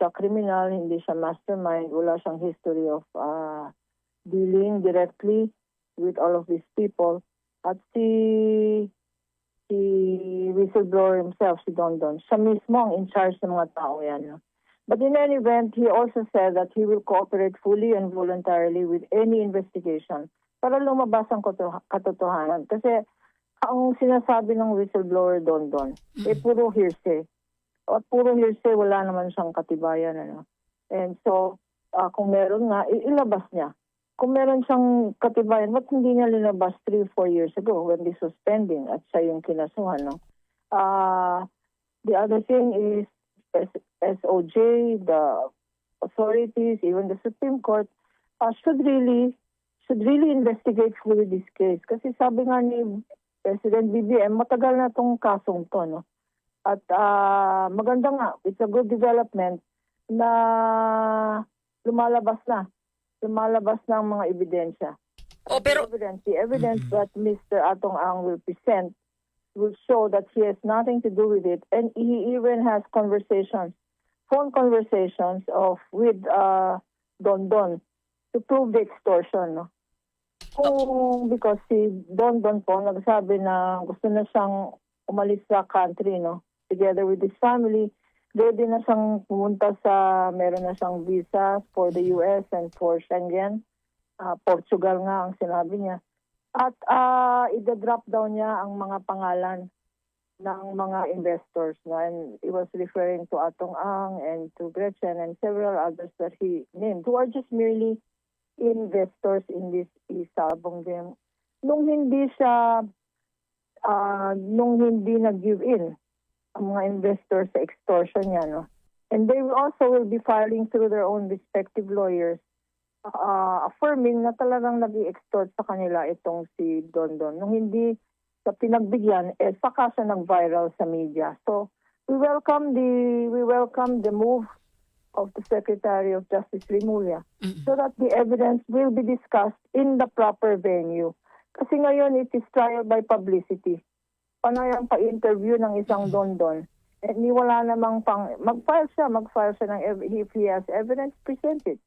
siya criminal, hindi siya mastermind, wala siyang history of uh, dealing directly with all of these people. At si si whistleblower himself, si Don Don, siya mismo ang in charge ng mga tao yan. But in any event, he also said that he will cooperate fully and voluntarily with any investigation para lumabas ang katotohanan. Kasi ang sinasabi ng whistleblower Don Don, eh puro hearsay. At puro hearsay, wala naman siyang katibayan. Ano? And so, ah, kung meron nga, ilabas niya. Kung meron siyang katibayan, ba't hindi niya linabas 3-4 years ago when this was pending at siya yung kinasuhan, no? Ah, the other thing is S- SOJ, the authorities, even the Supreme Court, uh, should really should really investigate fully this case. Kasi sabi nga ni President BBM, matagal na tong kasong to, no? At ah, maganda nga, it's a good development na lumalabas na. Lumalabas na ang mga ebidensya. Oh, pero- the evidence, the evidence that Mr. Atong Ang will present will show that he has nothing to do with it. And he even has conversations, phone conversations of with uh, Don Don to prove the extortion. No? Kung because si Don Don po nagsabi na gusto na siyang umalis sa country, no? Together with his family, ready na siyang pumunta sa, meron na siyang visa for the US and for Schengen. Ah, Portugal nga ang sinabi niya. At uh, ida-drop down niya ang mga pangalan ng mga investors. No? And he was referring to Atong Ang and to Gretchen and several others that he named who are just merely investors in this isabong game. Nung hindi siya, ah, nung hindi nag-give in ang mga investors sa extortion niya, no? And they also will be filing through their own respective lawyers uh, affirming na talagang nag extort sa kanila itong si Don Don. Nung hindi sa pinagbigyan, eh saka siya nag-viral sa media. So, we welcome the we welcome the move of the Secretary of Justice Rimulya so that the evidence will be discussed in the proper venue. Kasi ngayon, it is trial by publicity. Panay ang pa-interview ng isang Don Don. Eh, ni wala namang pang, mag-file siya, mag-file siya ng, if he has evidence, present it.